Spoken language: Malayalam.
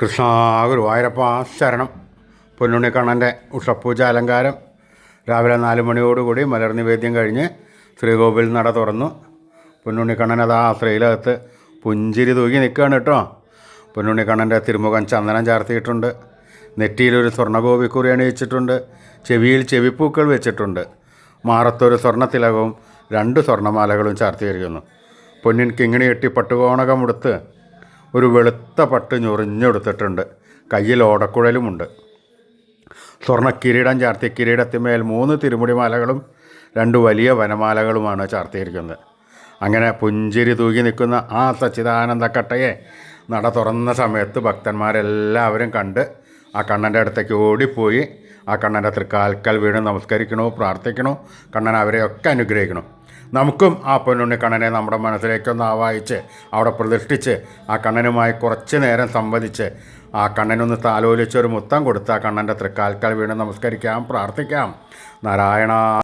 കൃഷ്ണ ഗുരുവായൂരപ്പ ശരണം. പൊന്നുണ്ണി കണ്ണന്റെ ഉഷപ്പൂജ അലങ്കാരം. രാവിലെ നാല് മണിയോടുകൂടി മലർ നിവേദ്യം കഴിഞ്ഞ് ശ്രീകോവിൽ നട തുറന്നു. പൊന്നുണ്ണി കണ്ണൻ അതാ ശ്രീലകത്ത് പുഞ്ചിരി തൂക്കി നിൽക്കുകയാണ് കേട്ടോ. പൊന്നുണ്ണി കണ്ണന്റെ തിരുമുഖം ചന്ദനം ചാർത്തിയിട്ടുണ്ട്. നെറ്റിയിലൊരു സ്വർണഗോപിക്കുറി അണിയിച്ചിട്ടുണ്ട്. ചെവിയിൽ ചെവിപ്പൂക്കൾ വെച്ചിട്ടുണ്ട്. മാറത്തൊരു സ്വർണത്തിലകവും രണ്ട് സ്വർണമാലകളും ചാർത്തിയിരിക്കുന്നു. പൊന്നിൻ കിങ്ങിണി കെട്ടി പട്ടുകോണകമുടുത്ത് ഒരു വെളുത്ത പട്ട് ഞൊറിഞ്ഞെടുത്തിട്ടുണ്ട്. കയ്യിൽ ഓടക്കുഴലുമുണ്ട്. സ്വർണ കിരീടം ചാർത്തിയ കിരീടത്തിന്മേൽ മൂന്ന് തിരുമുടിമാലകളും രണ്ട് വലിയ വനമാലകളുമാണ് ചാർത്തിയിരിക്കുന്നത്. അങ്ങനെ പുഞ്ചിരി തൂകി നിൽക്കുന്ന ആ സച്ചിദാനന്ദ കട്ടയെ നട തുറന്ന സമയത്ത് ഭക്തന്മാരെല്ലാവരും കണ്ട് ആ കണ്ണന്റെ അടുത്തേക്ക് ഓടിപ്പോയി. ആ കണ്ണന്റെ തൃക്കാൽക്കൽ വീണ് നമസ്കരിക്കണോ പ്രാർത്ഥിക്കണോ കണ്ണൻ അവരെയൊക്കെ അനുഗ്രഹിക്കണം? നമുക്കും ആ പൊന്നുണ്ണി കണ്ണനെ നമ്മുടെ മനസ്സിലേക്കൊന്ന് ആവാഹിച്ച് അവിടെ പ്രതിഷ്ഠിച്ച് ആ കണ്ണനുമായി കുറച്ച് നേരം സംവദിച്ച് ആ കണ്ണനൊന്ന് താലോലിച്ച് ഒരു മുത്തം കൊടുത്ത് ആ കണ്ണന്റെ തൃക്കാൽക്കാൽ വീണ് നമസ്കരിക്കാം പ്രാർത്ഥിക്കാം. നാരായണ